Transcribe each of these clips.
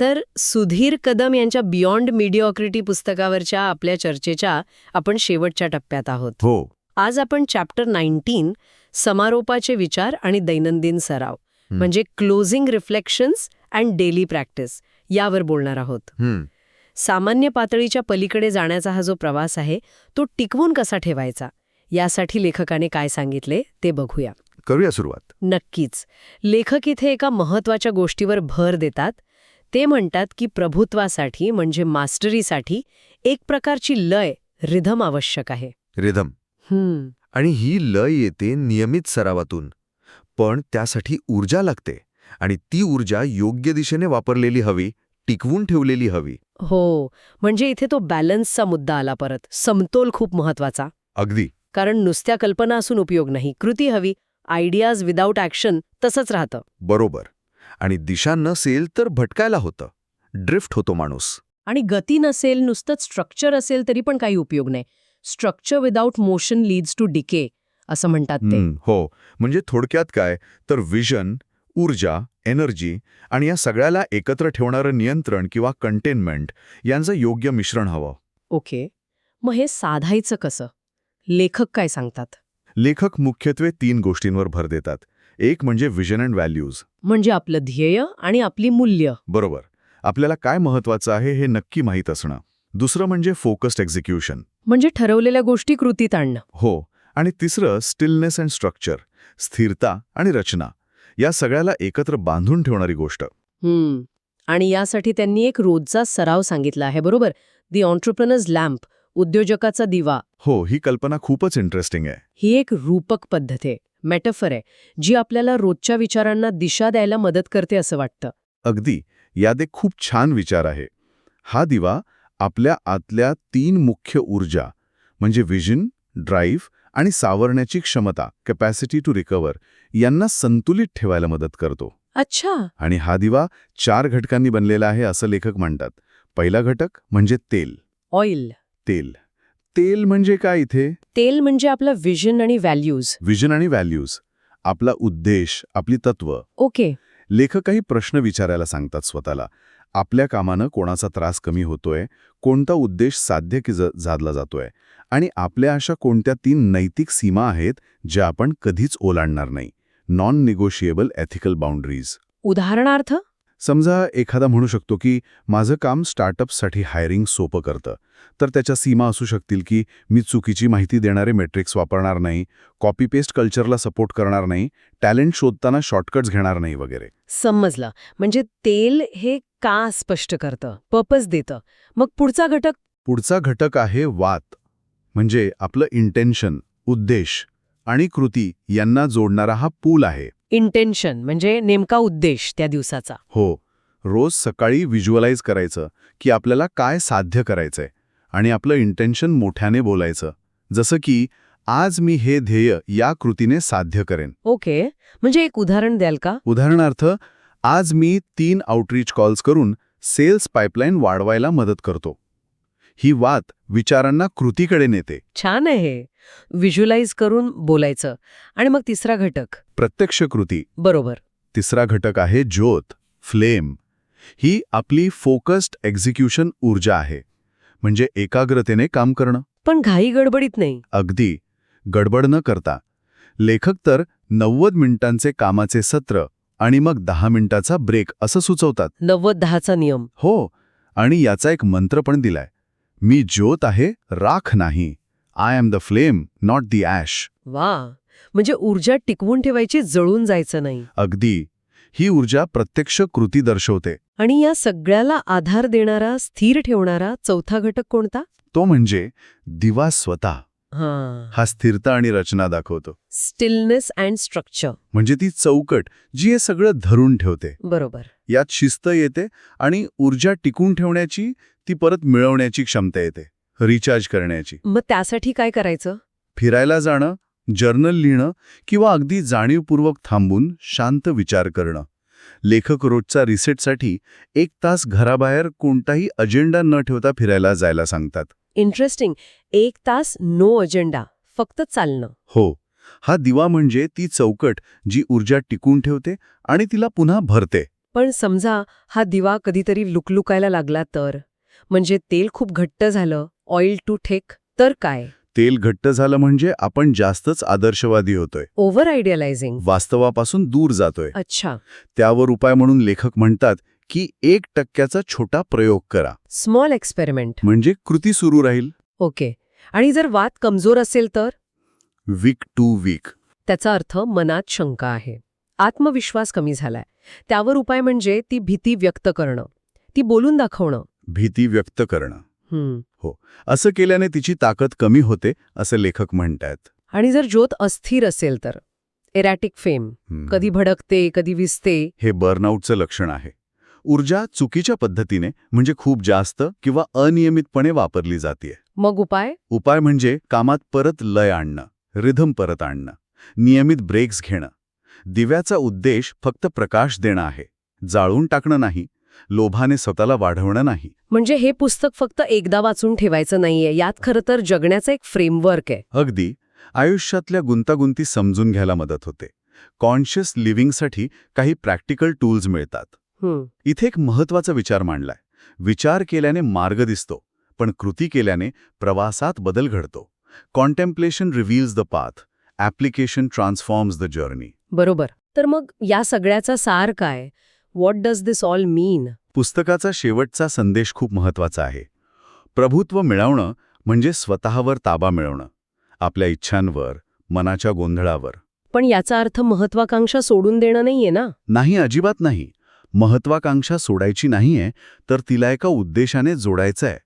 तर सुधीर कदम यांच्या बियॉन्ड मिडिओक्रिटी पुस्तकावरच्या आपल्या चर्चेच्या आपण शेवटच्या टप्प्यात आहोत. हो. आज आपण चॅप्टर नाईन्टीन समारोपाचे विचार आणि दैनंदिन सराव. म्हणजे closing reflections and daily practice यावर बोलणार आहोत. सामान्य पातळीच्या पलीकडे जाण्याचा हा जो प्रवास आहे तो टिकवून कसा ठेवायचा? यासाठी लेखकाने काय सांगितले ते बघूया. करूया सुरुवात. नक्कीच. लेखक इथे एका महत्त्वाच्या गोष्टीवर भर देतात ते म्हणतात की प्रभुत्वासाठी म्हणजे मास्टरीसाठी एक प्रकारची लय रिधम आवश्यक आहे. रिधम. हम्म. आणि ही लय येते नियमित सरावातून. पण त्यासाठी ऊर्जा लागते आणि ती ऊर्जा योग्य दिशेने वापरलेली हवी टिकवून ठेवलेली हवी. हो म्हणजे इथे तो बॅलन्सचा मुद्दा आला परत. समतोल खूप महत्त्वाचा अगदी. कारण नुसत्या कल्पना असून उपयोग नाही. कृती हवी आयडियाज विदाऊट ॲक्शन तसंच राहतं. बरोबर. आणि दिशा नसेल तर भटकायला होतं. ड्रिफ्ट होतो माणूस. आणि गती नसेल नुसतंच स्ट्रक्चर असेल तरी पण काही उपयोग नाही. Structure without motion leads to decay असं म्हणतात ते. हो. म्हणजे थोडक्यात काय? तर विजन ऊर्जा एनर्जी आणि या सगळ्याला एकत्र ठेवणारं नियंत्रण किंवा कंटेनमेंट यांचं योग्य मिश्रण हवं. ओके. मग हे साधायचं कसं? लेखक काय सांगतात? लेखक मुख्यत्वे तीन गोष्टींवर भर देतात. एक म्हणजे विजन अँड व्हॅल्यूज म्हणजे आपलं ध्येय आणि आपली मूल्य. बरोबर. आपल्याला काय महत्वाचं आहे हे नक्की माहीत असणं. दुसरं म्हणजे फोकस्ड एक्झिक्युशन म्हणजे ठरवलेल्या गोष्टी कृतीत आणणं. हो. आणि तिसरं स्टिलनेस अँड स्ट्रक्चर स्थिरता आणि रचना. या सगळ्याला एकत्र बांधून ठेवणारी गोष्ट. आणि यासाठी त्यांनी एक रोजचा सराव सांगितला आहे बरोबर? दी ऑन्टरप्रनर्स लॅम्प उद्योजकाचा दिवा. हो ही कल्पना खूपच इंटरेस्टिंग आहे. ही एक रूपक पद्धत आहे. मेटफर आहे जी आपल्याला रोजच्या विचारांना दिशा द्यायला मदत करते असं वाटतं. अगदी यात एक खूप छान विचार आहे. हा दिवा आपल्या आतल्या तीन मुख्य ऊर्जा म्हणजे विजन ड्राईव्ह आणि सावरण्याची क्षमता कॅपॅसिटी टू रिकवर यांना संतुलित ठेवायला मदत करतो. अच्छा! आणि हा दिवा चार घटकांनी बनलेला आहे असं लेखक म्हणतात. पहिला घटक म्हणजे तेल. ऑइल. तेल. तेल म्हणजे काय इथे? तेल म्हणजे आपलं विजन आणि व्हॅल्यूज विजन आणि व्हॅल्यूज आपला उद्देश आपली तत्व. ओके लेखक काही प्रश्न विचारायला सांगतात स्वतःला. आपल्या कामानं कोणाचा त्रास कमी होतोय कोणता उद्देश साध्य की ज- साधला जातोय? आणि आपल्या अशा कोणत्या तीन नैतिक सीमा आहेत ज्या आपण कधीच ओलांडणार नाही. नॉन निगोशिएबल एथिकल बाउंड्रीज उदाहरणार्थ? समजा एखादा म्हणू शकतो की माझं काम स्टार्टअप्ससाठी हायरिंग सोपं करतं तर त्याच्या सीमा असू शकतील की मी चुकीची माहिती देणारे मेट्रिक्स वापरणार नाही कॉपी पेस्ट कल्चरला सपोर्ट करणार नाही टॅलेंट शोधताना शॉर्टकट्स घेणार नाही वगैरे. समजलं. म्हणजे तेल हे का स्पष्ट करतं? पर्पज देतं. मग पुढचा घटक? पुढचा घटक आहे वात. म्हणजे आपलं इंटेन्शन उद्देश आणि कृती यांना जोडणारा हा पूल आहे. इंटेन्शन म्हणजे नेमका उद्देश त्या दिवसाचा. हो रोज सकाळी व्हिज्युअलाइज करायचं की आपल्याला काय साध्य करायचंय आणि आपलं इंटेन्शन मोठ्याने बोलायचं. जसं की आज मी हे ध्येय या कृतीने साध्य करेन. ओके म्हणजे एक उदाहरण द्याल का? उदाहरणार्थ आज मी तीन आउटरीच कॉल्स करून सेल्स पाईपलाईन वाढवायला मदत करतो. ही वात विचारांना कृतीकडे नेते. छान आहे व्हिज्युअलाइज करून बोलायचं. आणि मग तिसरा घटक. प्रत्यक्ष कृती. बरोबर. तिसरा घटक आहे ज्योत फ्लेम. ही आपली फोकस्ड एक्झिक्युशन ऊर्जा आहे. म्हणजे एकाग्रतेने काम करणं. पण घाई गडबडीत नाही. अगदी. गडबड न करता. लेखक तर नव्वद मिनिटांचे कामाचे सत्र आणि मग दहा मिनिटाचा ब्रेक असं सुचवतात. नव्वद दहाचा नियम. हो. आणि याचा एक मंत्र पण दिलाय. मी ज्योत आहे राख नाही. I am the flame not the ash वा. म्हणजे ऊर्जा टिकवून ठेवायची जळून जायचं नाही. अगदी. ही ऊर्जा प्रत्यक्ष कृती दर्शवते. आणि या सगळ्याला आधार देणारा स्थिर ठेवणारा चौथा घटक कोणता? तो म्हणजे दिवा स्वतः. हा. हा स्थिरता आणि रचना दाखवतो. स्टिलनेस अँड स्ट्रक्चर म्हणजे ती चौकट जी हे सगळं धरून ठेवते. बरोबर. यात शिस्त येते आणि ऊर्जा टिकून ठेवण्याची ती परत मिळवण्याची क्षमता येते रिचार्ज करण्याची. मग त्यासाठी काय करायचं? फिरायला जाणं जर्नल लिहिणं किंवा अगदी जाणीवपूर्वक थांबून शांत विचार करणं. लेखक रोजचा रिसेटसाठी एक तास घराबाहेर कोणताही अजेंडा न ठेवता फिरायला जायला सांगतात. इंटरेस्टिंग एक तास नो अजेंडा फक्त चालणं. हो. हा दिवा म्हणजे ती चौकट जी ऊर्जा टिकून ठेवते आणि तिला पुन्हा भरते. पण समजा हा दिवा कधीतरी लुकलुकायला लागला तर? म्हणजे तेल खूप घट्ट झालं ऑइल टू ठेक तर काय? तेल घट्ट झालं म्हणजे आपण जास्तच आदर्शवादी होतोय. ओव्हर आयडियलायझिंग वास्तवापासून दूर जातोय. अच्छा. त्यावर उपाय म्हणून लेखक म्हणतात की एक टक्क्याचा छोटा प्रयोग करा. स्मॉल एक्सपेरिमेंट म्हणजे कृती सुरू राहील. ओके आणि जर वात कमजोर असेल तर? वीक टू वीक त्याचा अर्थ मनात शंका आहे. आत्मविश्वास कमी झालाय. त्यावर उपाय म्हणजे ती भीती व्यक्त करणं. ती बोलून दाखवणं. भीती व्यक्त करणं. हम्म. असं केल्याने तिची ताकद कमी होते असं लेखक म्हणतायत. आणि जर ज्योत अस्थिर असेल तर? Erratic flame. कधी भडकते कधी विसते. हे बर्नआउटचं लक्षण आहे. ऊर्जा चुकीच्या पद्धतीने म्हणजे खूप जास्त किंवा अनियमितपणे वापरली जाते मग उपाय? उपाय म्हणजे कामात परत लय आणणं रिधम परत आणणं नियमित ब्रेक्स घेणं. दिव्याचा उद्देश फक्त प्रकाश देणं आहे. जाळून टाकणं नाही लोभाने स्वतःला वाढवणं नाही. म्हणजे हे पुस्तक फक्त एकदा वाचून ठेवायचं नाहीये यात खरं तर जगण्याचं एक फ्रेमवर्क आहे. अगदी आयुष्यातल्या गुंतागुंती समजून घ्यायला मदत होते. कॉन्शियस लिव्हिंगसाठी काही प्रॅक्टिकल टूल्स मिळतात. इथे एक महत्त्वाचा विचार मांडलाय. विचार केल्याने मार्ग दिसतो पण कृती केल्याने प्रवासात बदल घडतो. Contemplation reveals the path application transforms the journey बरोबर. तर मग या सगळ्याचा सार काय? What does this all mean पुस्तकाचा शेवटचा संदेश खूप महत्त्वाचा आहे. प्रभुत्व मिळवणं म्हणजे स्वतःवर ताबा मिळवणं. आपल्या इच्छांवर मनाच्या गोंधळावर. पण याचा अर्थ महत्वाकांक्षा सोडून देणं नाहीये ना? नाही अजिबात नाही. महत्वाकांक्षा सोडायची नाहीये तर तिला एका उद्देशाने जोडायचं आहे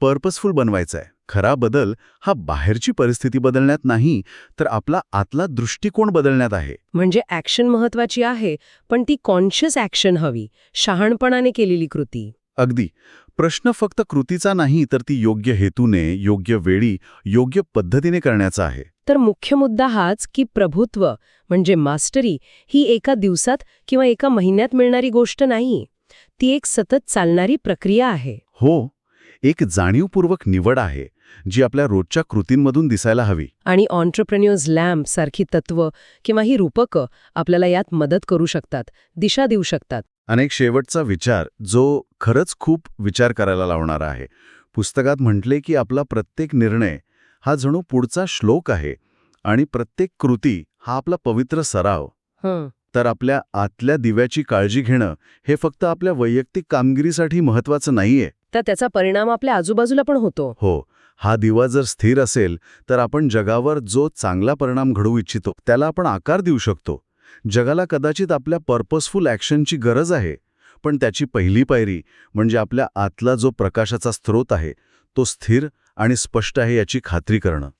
पर्पजफुल बनवायचं आहे खरा बदल हा बाहेरची परिस्थिती बदलण्यात नाही तर आपला आतला दृष्टिकोन बदलण्यात आहे. म्हणजे ॲक्शन महत्वाची आहे पण ती कॉन्शियस ॲक्शन हवी शहाणपणाने केलेली कृती. अगदी. प्रश्न फक्त कृतीचा नाही तर ती योग्य हेतूने योग्य वेळी योग्य पद्धतीने करण्याचा आहे. तर मुख्य मुद्दा हाच की प्रभुत्व म्हणजे मास्टरी ही एका दिवसात किंवा एका महिन्यात मिळणारी गोष्ट नाही. ती एक सतत चालणारी प्रक्रिया आहे. हो. एक जाणीवपूर्वक निवड आहे जी आपल्या रोजच्या कृतींमधून दिसायला हवी. आणि ऑन्टरप्रेन्युअर्स लॅम्प सारखी तत्व किंवा ही रूपकं आपल्याला यात मदत करू शकतात दिशा देऊ शकतात. अनेक शेवटचा विचार जो खरंच खूप विचार करायला लावणारा आहे. पुस्तकात म्हटले की आपला प्रत्येक निर्णय हा जणू पुढचा श्लोक आहे आणि प्रत्येक कृती हा आपला पवित्र सराव. तर आपल्या आतल्या दिव्याची काळजी घेणं हे फक्त आपल्या वैयक्तिक कामगिरीसाठी महत्वाचं नाहीये. तर त्याचा परिणाम आपल्या आजूबाजूला पण होतो. हो हा दिवा जर स्थिर असेल तर आपण जगावर जो चांगला परिणाम घडवू इच्छितो त्याला आपण आकार देऊ शकतो. जगाला कदाचित आपल्या पर्पजफुल ॲक्शनची गरज आहे पण त्याची पहिली पायरी म्हणजे आपल्या आतला जो प्रकाशाचा स्रोत आहे तो स्थिर आणि स्पष्ट आहे याची खात्री करणं.